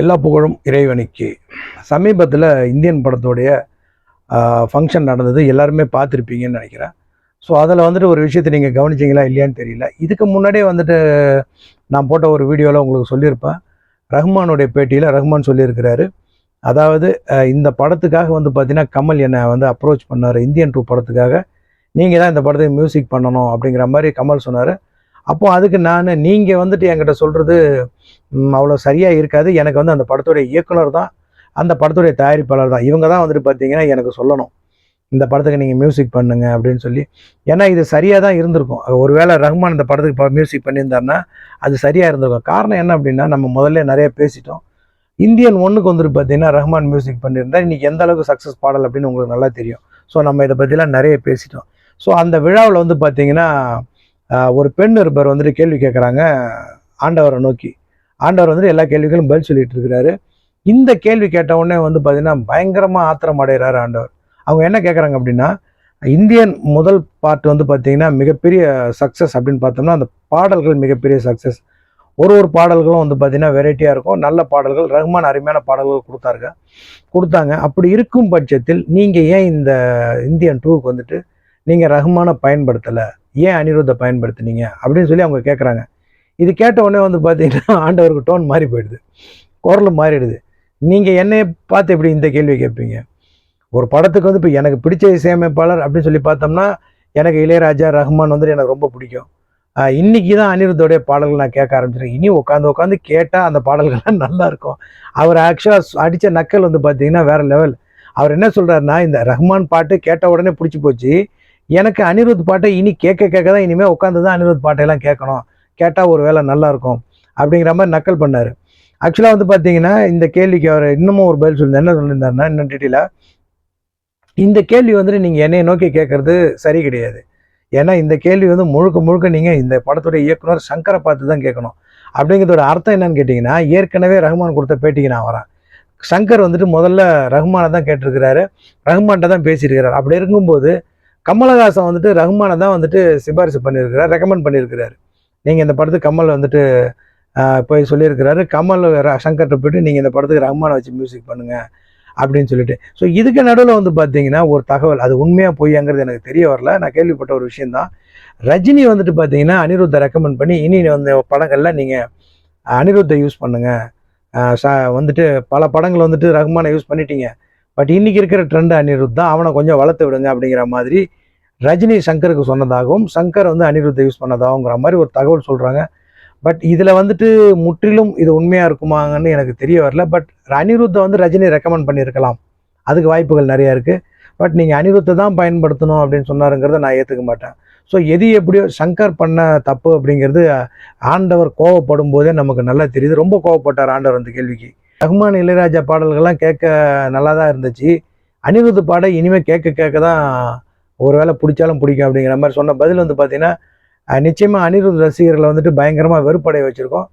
எல்லா புகழும் இறைவனுக்கு. சமீபத்தில் இந்தியன் படத்தோடைய ஃபங்க்ஷன் நடந்தது. எல்லாருமே பார்த்துருப்பீங்கன்னு நினைக்கிறேன். ஸோ அதில் வந்துட்டு ஒரு விஷயத்தை நீங்கள் கவனிச்சிங்களா இல்லையான்னு தெரியல. இதுக்கு முன்னாடியே வந்துட்டு நான் போட்ட ஒரு வீடியோவில் உங்களுக்கு சொல்லியிருப்பேன். ரஹ்மானுடைய பேட்டியில் ரஹ்மான் சொல்லியிருக்கிறாரு. அதாவது இந்த படத்துக்காக வந்து பார்த்தீங்கன்னா கமல் என்னை வந்து அப்ரோச் பண்ணார். இந்தியன் டூ படத்துக்காக. நீங்கள் தான் இந்த படத்துக்கு மியூசிக் பண்ணணும் அப்படிங்கிற மாதிரி கமல் சொன்னார். அப்போ அதுக்கு நான் நீங்கள் வந்துட்டு என்கிட்ட சொல்கிறது அவ்வளோ சரியாக இருக்காது. எனக்கு வந்து அந்த படத்துடைய இயக்குனர் தான் அந்த படத்துடைய தயாரிப்பாளர் தான். இவங்க தான் வந்துட்டு பார்த்தீங்கன்னா எனக்கு சொல்லணும். இந்த படத்துக்கு நீங்கள் மியூசிக் பண்ணுங்க அப்படின்னு சொல்லி. ஏன்னா இது சரியாக தான் இருந்திருக்கும். ஒருவேளை ரஹ்மான் இந்த படத்துக்கு மியூசிக் பண்ணியிருந்தாருன்னா அது சரியாக இருந்திருக்கும். காரணம் என்ன அப்படின்னா நம்ம முதல்ல நிறைய பேசிட்டோம். இந்தியன் ஒன்றுக்கு வந்துட்டு பார்த்தீங்கன்னா ரஹ்மான் மியூசிக் பண்ணியிருந்தா இன்றைக்கி எந்த அளவுக்கு சக்ஸஸ் பாடல் அப்படின்னு உங்களுக்கு நல்லா தெரியும். ஸோ நம்ம இதை பற்றிலாம் நிறைய பேசிட்டோம். ஸோ அந்த விழாவில் வந்து பார்த்தீங்கன்னா ஒரு பெண் இருப்பவர் வந்துட்டு கேள்வி கேட்குறாங்க ஆண்டவரை நோக்கி. ஆண்டவர் வந்துட்டு எல்லா கேள்விகளும் பதில் சொல்லிட்டு இருக்கிறாரு. இந்த கேள்வி கேட்ட உடனே வந்து பார்த்தீங்கன்னா பயங்கரமாக ஆத்திரம் அடைகிறாரு ஆண்டவர். அவங்க என்ன கேட்குறாங்க அப்படின்னா இந்தியன் முதல் பார்ட் வந்து பார்த்தீங்கன்னா மிகப்பெரிய சக்ஸஸ் அப்படின்னு பார்த்தோம்னா அந்த பாடல்கள் மிகப்பெரிய சக்ஸஸ் ஒரு ஒரு பாடல்களும் வந்து பார்த்தீங்கன்னா வெரைட்டியாக இருக்கும். நல்ல பாடல்கள் ரகுமான் அருமையான பாடல்கள் கொடுத்தாருங்க. கொடுத்தாங்க. அப்படி இருக்கும் பட்சத்தில் நீங்கள் ஏன் இந்த இந்தியன் டூவுக்கு வந்துட்டு நீங்கள் ரகுமானை பயன்படுத்தலை? ஏன் அனிருத்தை பயன்படுத்துனீங்க? அப்படின்னு சொல்லி அவங்க கேட்குறாங்க இது கேட்ட உடனே வந்து பார்த்தீங்கன்னா ஆண்டவருக்கு டோன் மாறி போயிடுது. குரல் மாறிடுது. நீங்கள் என்னையை பார்த்து எப்படி இந்த கேள்வி கேட்பீங்க? ஒரு படத்துக்கு வந்து இப்போ எனக்கு பிடிச்ச இசையமைப்பாளர் அப்படின்னு சொல்லி பார்த்தோம்னா எனக்கு இளையராஜா ரஹ்மான் வந்துட்டு எனக்கு ரொம்ப பிடிக்கும். இன்னைக்கு தான் அனிருத்தோடைய பாடல்கள் நான் கேட்க ஆரம்பிச்சிருக்கேன். இனி உட்காந்து உட்காந்து கேட்டால் அந்த பாடல்கள்லாம் நல்லா இருக்கும். அவர் ஆக்சுவலாக அடித்த நக்கல் வந்து பார்த்தீங்கன்னா வேற லெவல் அவர் என்ன சொல்கிறாருன்னா இந்த ரஹ்மான் பாட்டு கேட்ட உடனே பிடிச்சி போச்சு. எனக்கு அனிருத் பாட்டை இனி கேட்க கேட்க தான் இனிமேல் உட்காந்து தான் அனிருத் பாட்டையெல்லாம் கேட்கணும். கேட்டால் ஒரு வேலை நல்லாயிருக்கும் அப்படிங்கிற மாதிரி நக்கல் பண்ணார். ஆக்சுவலாக வந்து பார்த்தீங்கன்னா இந்த கேள்விக்கு அவர் இன்னமும் ஒரு பதில் சொல்லி என்ன சொல்லியிருந்தாருன்னா இன்னும் டீட்டெயிலாக இந்த கேள்வி வந்துட்டு நீங்கள் என்னையை நோக்கி கேட்கறது சரி கிடையாது. ஏன்னா இந்த கேள்வி வந்து முழுக்க முழுக்க நீங்கள் இந்த படத்துடைய இயக்குனர் சங்கரை பார்த்து தான் கேட்கணும். அப்படிங்கிறதோட அர்த்தம் என்னன்னு கேட்டிங்கன்னா ஏற்கனவே ரஹ்மான் கொடுத்த பேட்டிக்கு நான் வரேன். சங்கர் வந்துட்டு முதல்ல ரஹ்மானை தான் கேட்டிருக்கிறாரு. ரஹ்மான்கிட்ட தான் பேசியிருக்கிறார். அப்படி இருக்கும்போது கமலஹாசன் வந்துட்டு ரஹ்மானை தான் வந்துட்டு சிபாரிசு பண்ணியிருக்கிறார் ரெக்கமெண்ட் பண்ணியிருக்கிறாரு. நீங்கள் இந்த படத்துக்கு கமல் வந்துட்டு போய் சொல்லியிருக்கிறாரு. கமல் சங்கர்கிட்ட போயிட்டு நீங்கள் இந்த படத்துக்கு ரஹ்மானை வச்சு மியூசிக் பண்ணுங்க அப்படின்னு சொல்லிட்டு. ஸோ இதுக்கு நடுவில் வந்து பார்த்தீங்கன்னா ஒரு தகவல் அது உண்மையாக பொய்யாங்கிறது எனக்கு தெரிய வரல. நான் கேள்விப்பட்ட ஒரு விஷயந்தான் ரஜினி வந்துட்டு பார்த்தீங்கன்னா அனிருத்தை ரெக்கமெண்ட் பண்ணி இனி வந்து படங்கள்லாம் நீங்கள் அனிருத்தை யூஸ் பண்ணுங்கள் ச- வந்துட்டு பல படங்கள் வந்துட்டு ரஹ்மானை யூஸ் பண்ணிட்டீங்க. பட் இன்றைக்கி இருக்கிற ட்ரெண்ட் அனிருத் தான் அவனை கொஞ்சம் வளர்த்து விடுங்க அப்படிங்கிற மாதிரி ரஜினி சங்கருக்கு சொன்னதாகவும் சங்கர் வந்து அனிருத்தை யூஸ் பண்ணதாகவுங்கிற மாதிரி ஒரு தகவல் சொல்கிறாங்க பட் இதில் வந்துட்டு முற்றிலும் இது உண்மையாக இருக்குமாங்கன்னு எனக்கு தெரிய வரல. பட் அனிருத்தை வந்து ரஜினி ரெக்கமெண்ட் பண்ணியிருக்கலாம். அதுக்கு வாய்ப்புகள் நிறையா இருக்குது பட் நீங்கள் அனிருத்தை தான் பயன்படுத்தணும் அப்படின்னு சொன்னாருங்கிறத நான் ஏற்றுக்க மாட்டேன். ஸோ எது எப்படியோ சங்கர் பண்ண தப்பு அப்படிங்கிறது ஆண்டவர் கோவப்படும் போதே நமக்கு நல்லா தெரியுது. ரொம்ப கோவப்பட்டார் ஆண்டவர் அந்த கேள்விக்கு. ரகுமான் இளையராஜா பாடல்கள்லாம் கேட்க நல்லா தான் இருந்துச்சு. அனிருத் பாட இனிமேல் கேட்க கேட்க தான் ஒரு வேளை பிடிச்சாலும் பிடிக்கும் அப்படிங்கிற மாதிரி சொன்ன பதில் வந்து பார்த்திங்கன்னா நிச்சயமாக அனிருத் ரசிகர்களை வந்துட்டு பயங்கரமாக வெறுப்படைய வச்சுருக்கோம்.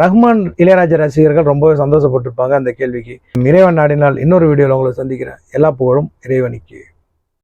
ரஹ்மான் இளையராஜா ரசிகர்கள் ரொம்பவே சந்தோஷப்பட்டிருப்பாங்க அந்த கேள்விக்கு. இறைவன் நாடினால் இன்னொரு வீடியோவில் உங்களை சந்திக்கிறேன். எல்லா புகழும் இறைவனுக்கு.